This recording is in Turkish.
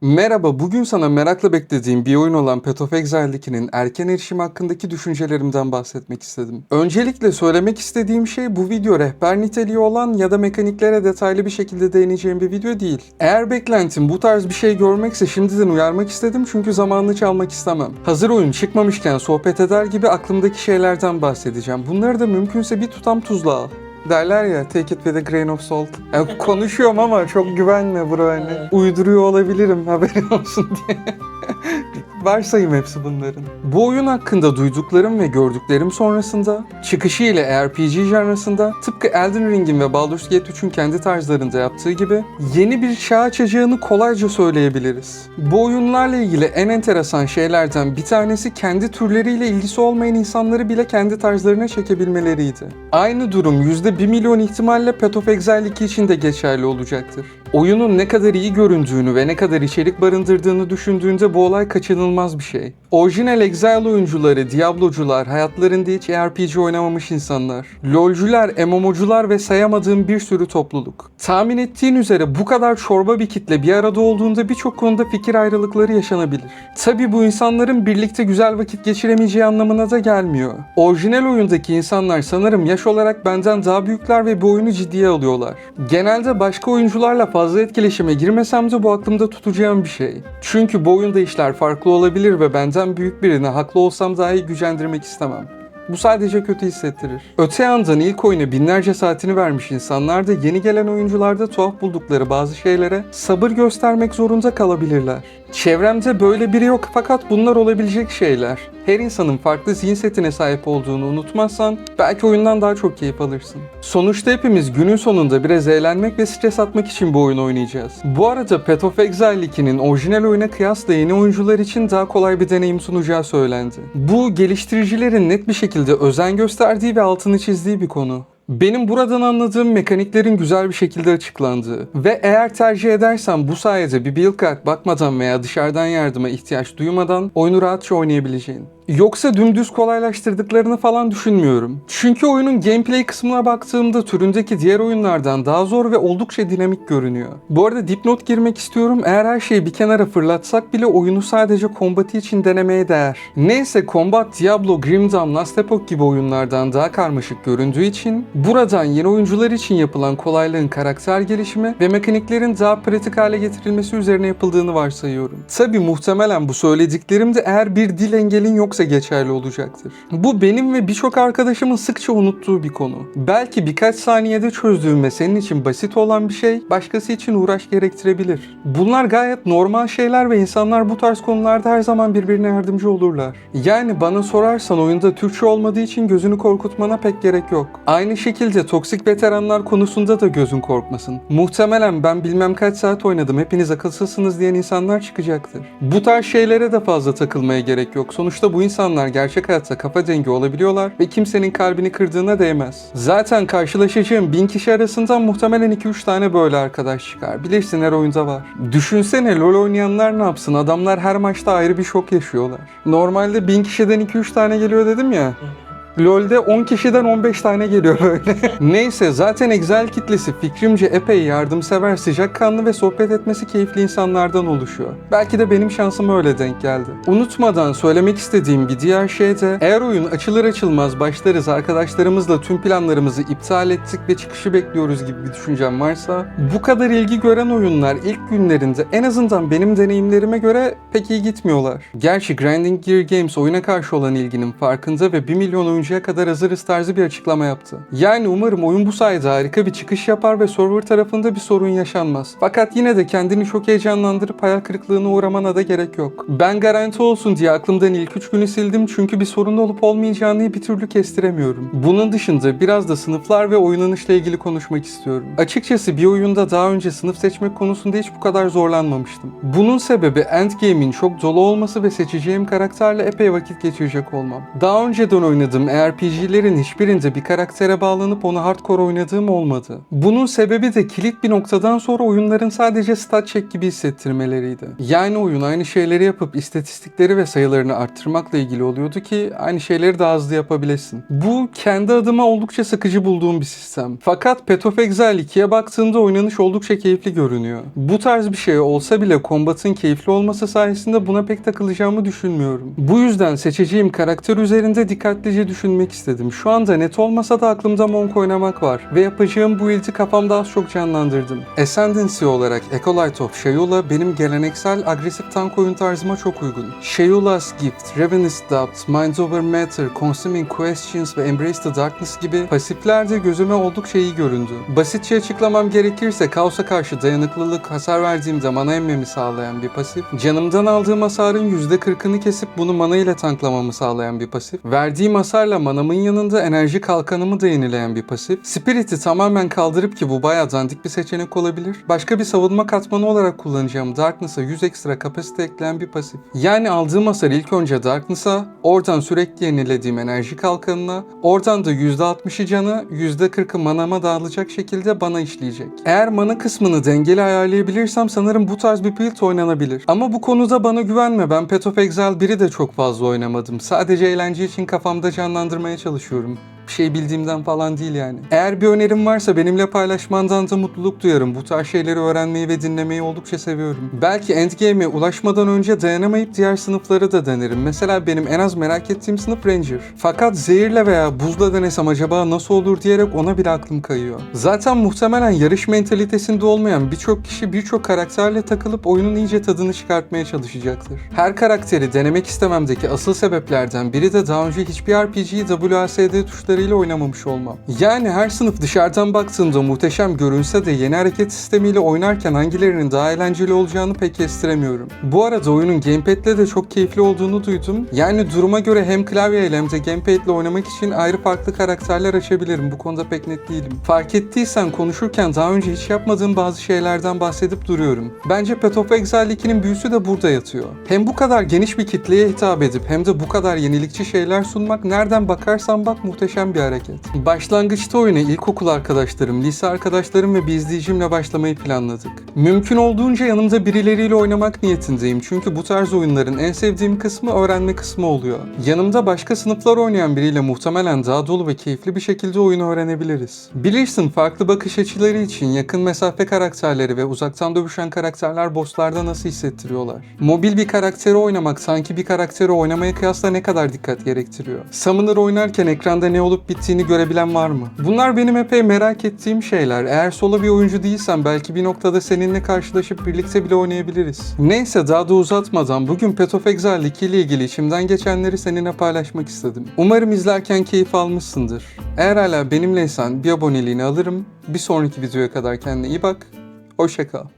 Merhaba, bugün sana merakla beklediğim bir oyun olan Path of Exile 2'nin erken erişim hakkındaki düşüncelerimden bahsetmek istedim. Öncelikle söylemek istediğim şey bu video rehber niteliği olan ya da mekaniklere detaylı bir şekilde değineceğim bir video değil. Eğer beklentim bu tarz bir şey görmekse şimdiden uyarmak istedim çünkü zamanını çalmak istemem. Hazır oyun çıkmamışken sohbet eder gibi aklımdaki şeylerden bahsedeceğim. Bunları da mümkünse bir tutam tuzla al. Derler ya take it with a grain of salt. Yani konuşuyorum ama çok güvenme bro hani. Uyduruyor olabilirim haberin olsun diye. Varsayım hepsi bunların. Bu oyun hakkında duyduklarım ve gördüklerim sonrasında çıkışı ile RPG janrasında tıpkı Elden Ring'in ve Baldur's Gate 3'ün kendi tarzlarında yaptığı gibi yeni bir çağ açacağını kolayca söyleyebiliriz. Bu oyunlarla ilgili en enteresan şeylerden bir tanesi kendi türleriyle ilgisi olmayan insanları bile kendi tarzlarına çekebilmeleriydi. Aynı durum %1 milyon ihtimalle Path of Exile 2 için de geçerli olacaktır. Oyunun ne kadar iyi göründüğünü ve ne kadar içerik barındırdığını düşündüğünde bu olay kaçınılmaz bir şey. Orijinal Exile oyuncuları, Diablo'cular, hayatlarında hiç RPG oynamamış insanlar, LoL'cular, MMO'cular ve sayamadığım bir sürü topluluk. Tahmin ettiğin üzere bu kadar çorba bir kitle bir arada olduğunda birçok konuda fikir ayrılıkları yaşanabilir. Tabi bu insanların birlikte güzel vakit geçiremeyeceği anlamına da gelmiyor. Orijinal oyundaki insanlar sanırım yaş olarak benden daha büyükler ve bu oyunu ciddiye alıyorlar. Genelde başka oyuncularla fazla etkileşime girmesem de bu aklımda tutacağım bir şey. Çünkü bu oyunda işler farklı olabilir ve benden büyük birine haklı olsam dahi gücendirmek istemem. Bu sadece kötü hissettirir. Öte yandan ilk oyuna binlerce saatini vermiş insanlar da yeni gelen oyuncularda tuhaf buldukları bazı şeylere sabır göstermek zorunda kalabilirler. Çevremde böyle biri yok fakat bunlar olabilecek şeyler. Her insanın farklı zihin setine sahip olduğunu unutmazsan belki oyundan daha çok keyif alırsın. Sonuçta hepimiz günün sonunda biraz eğlenmek ve stres atmak için bu oyunu oynayacağız. Bu arada Path of Exile 2'nin orijinal oyuna kıyasla yeni oyuncular için daha kolay bir deneyim sunacağı söylendi. Bu geliştiricilerin net bir şekilde özen gösterdiği ve altını çizdiği bir konu. Benim buradan anladığım mekaniklerin güzel bir şekilde açıklandığı ve eğer tercih edersen bu sayede bir build guide bakmadan veya dışarıdan yardıma ihtiyaç duymadan oyunu rahatça oynayabileceğin. Yoksa dümdüz kolaylaştırdıklarını falan düşünmüyorum. Çünkü oyunun gameplay kısmına baktığımda türündeki diğer oyunlardan daha zor ve oldukça dinamik görünüyor. Bu arada dipnot girmek istiyorum. Eğer her şeyi bir kenara fırlatsak bile oyunu sadece kombati için denemeye değer. Neyse Combat, Diablo, Grim Dawn, Last Epoch gibi oyunlardan daha karmaşık göründüğü için buradan yeni oyuncular için yapılan kolaylığın karakter gelişimi ve mekaniklerin daha pratik hale getirilmesi üzerine yapıldığını varsayıyorum. Tabi muhtemelen bu söylediklerim de eğer bir dil engelin yoksa geçerli olacaktır. Bu benim ve birçok arkadaşımın sıkça unuttuğu bir konu. Belki birkaç saniyede çözdüğün ve senin için basit olan bir şey başkası için uğraş gerektirebilir. Bunlar gayet normal şeyler ve insanlar bu tarz konularda her zaman birbirine yardımcı olurlar. Yani bana sorarsan oyunda Türkçe olmadığı için gözünü korkutmana pek gerek yok. Aynı şekilde toksik veteranlar konusunda da gözün korkmasın. Muhtemelen ben bilmem kaç saat oynadım hepiniz akılsızsınız diyen insanlar çıkacaktır. Bu tarz şeylere de fazla takılmaya gerek yok. Sonuçta bu insanlar gerçek hayatta kafa dengi olabiliyorlar ve kimsenin kalbini kırdığına değmez. Zaten karşılaşacağım bin kişi arasından muhtemelen 2-3 tane böyle arkadaş çıkar. Bilirsin her oyunda var. Düşünsene LoL oynayanlar ne yapsın? Adamlar her maçta ayrı bir şok yaşıyorlar. Normalde bin kişiden 2-3 tane geliyor dedim ya. LoL'de 10 kişiden 15 tane geliyor böyle. Neyse zaten Exile kitlesi fikrimce epey yardımsever, sıcakkanlı ve sohbet etmesi keyifli insanlardan oluşuyor. Belki de benim şansım öyle denk geldi. Unutmadan söylemek istediğim bir diğer şey de eğer oyun açılır açılmaz başlarız arkadaşlarımızla tüm planlarımızı iptal ettik ve çıkışı bekliyoruz gibi bir düşüncem varsa bu kadar ilgi gören oyunlar ilk günlerinde en azından benim deneyimlerime göre pek iyi gitmiyorlar. Gerçi Grinding Gear Games oyuna karşı olan ilginin farkında ve 1 milyon oyuncuya kadar hazırız tarzı bir açıklama yaptı. Yani umarım oyun bu sayede harika bir çıkış yapar ve server tarafında bir sorun yaşanmaz. Fakat yine de kendini çok heyecanlandırıp hayal kırıklığına uğramana da gerek yok. Ben garanti olsun diye aklımdan ilk 3 günü sildim çünkü bir sorun olup olmayacağını bir türlü kestiremiyorum. Bunun dışında biraz da sınıflar ve oynanışla ilgili konuşmak istiyorum. Açıkçası bir oyunda daha önce sınıf seçmek konusunda hiç bu kadar zorlanmamıştım. Bunun sebebi endgame'in çok dolu olması ve seçeceğim karakterle epey vakit geçirecek olmam. Daha önceden oynadığım ARPG'lerin hiçbirinde bir karaktere bağlanıp onu hardcore oynadığım olmadı. Bunun sebebi de kilit bir noktadan sonra oyunların sadece stat check gibi hissettirmeleriydi. Yani oyun aynı şeyleri yapıp istatistikleri ve sayılarını arttırmakla ilgili oluyordu ki aynı şeyleri daha hızlı yapabilesin. Bu kendi adıma oldukça sıkıcı bulduğum bir sistem. Fakat Path of Exile 2'ye baktığımda oynanış oldukça keyifli görünüyor. Bu tarz bir şey olsa bile kombatın keyifli olması sayesinde buna pek takılacağımı düşünmüyorum. Bu yüzden seçeceğim karakter üzerinde dikkatlice düşünmek istedim. Şu anda net olmasa da aklımda Monk oynamak var ve yapacağım bu ilti kafamda az çok canlandırdım. Ascendancy olarak Acolyte of Shayula benim geleneksel agresif tank oyun tarzıma çok uygun. Shayula's Gift, Ravenous Doubt, Minds Over Matter, Consuming Questions ve Embrace the Darkness gibi pasifler de gözüme oldukça iyi göründü. Basitçe açıklamam gerekirse kaosa karşı dayanıklılık, hasar verdiğimde mana emmemi sağlayan bir pasif, canımdan aldığım hasarın %40'ını kesip bunu mana ile tanklamamı sağlayan bir pasif, verdiğim hasarla manamın yanında enerji kalkanımı da yenileyen bir pasif, Spirit'i tamamen kaldırıp ki bu bayağı dandik bir seçenek olabilir, başka bir savunma katmanı olarak kullanacağım Darkness'a 100 ekstra kapasite ekleyen bir pasif. Yani aldığım hasar ilk önce Darkness'a, oradan sürekli yenilediğim enerji kalkanına, oradan da %60'ı canı, %40'ı manama dağılacak şekilde bana işleyecek. Eğer mana kısmını dengeli ayarlayabilirsem sanırım bu tarz bir build oynanabilir. Ama bu konuda bana güvenme. Ben Path of Exile 1'i de çok fazla oynamadım. Sadece eğlence için kafamda canlandırmaya çalışıyorum bir şey bildiğimden falan değil yani. Eğer bir önerim varsa benimle paylaşmandan da mutluluk duyarım. Bu tarz şeyleri öğrenmeyi ve dinlemeyi oldukça seviyorum. Belki endgame'e ulaşmadan önce dayanamayıp diğer sınıfları da denerim. Mesela benim en az merak ettiğim sınıf Ranger. Fakat zehirle veya buzla denesem acaba nasıl olur diyerek ona bile aklım kayıyor. Zaten muhtemelen yarış mentalitesinde olmayan birçok kişi birçok karakterle takılıp oyunun iyice tadını çıkartmaya çalışacaktır. Her karakteri denemek istememdeki asıl sebeplerden biri de daha önce hiçbir RPG'yi WASD tuşları ile oynamamış olmam. Yani her sınıf dışarıdan baktığımda muhteşem görünse de yeni hareket sistemiyle oynarken hangilerinin daha eğlenceli olacağını pek kestiremiyorum. Bu arada oyunun gamepad'le de çok keyifli olduğunu duydum. Yani duruma göre hem klavyeyle hem de gamepad ile oynamak için ayrı farklı karakterler açabilirim. Bu konuda pek net değilim. Fark ettiysen konuşurken daha önce hiç yapmadığım bazı şeylerden bahsedip duruyorum. Bence Path of Exile 2'nin büyüsü de burada yatıyor. Hem bu kadar geniş bir kitleye hitap edip hem de bu kadar yenilikçi şeyler sunmak nereden bakarsan bak muhteşem bir hareket. Başlangıçta oyuna ilkokul arkadaşlarım, lise arkadaşlarım ve bir izleyicimle başlamayı planladık. Mümkün olduğunca yanımda birileriyle oynamak niyetindeyim çünkü bu tarz oyunların en sevdiğim kısmı öğrenme kısmı oluyor. Yanımda başka sınıflar oynayan biriyle muhtemelen daha dolu ve keyifli bir şekilde oyunu öğrenebiliriz. Bilirsin farklı bakış açıları için yakın mesafe karakterleri ve uzaktan dövüşen karakterler bosslarda nasıl hissettiriyorlar. Mobil bir karakteri oynamak sanki bir karakteri oynamaya kıyasla ne kadar dikkat gerektiriyor. Summoner oynarken ekranda ne olup bittiğini görebilen var mı? Bunlar benim epey merak ettiğim şeyler. Eğer solo bir oyuncu değilsen belki bir noktada seninle karşılaşıp birlikte bile oynayabiliriz. Neyse daha da uzatmadan bugün Path of Exile 2 ile ilgili içimden geçenleri seninle paylaşmak istedim. Umarım izlerken keyif almışsındır. Eğer hala benimleysen bir aboneliğini alırım. Bir sonraki videoya kadar kendine iyi bak. Hoşçakal.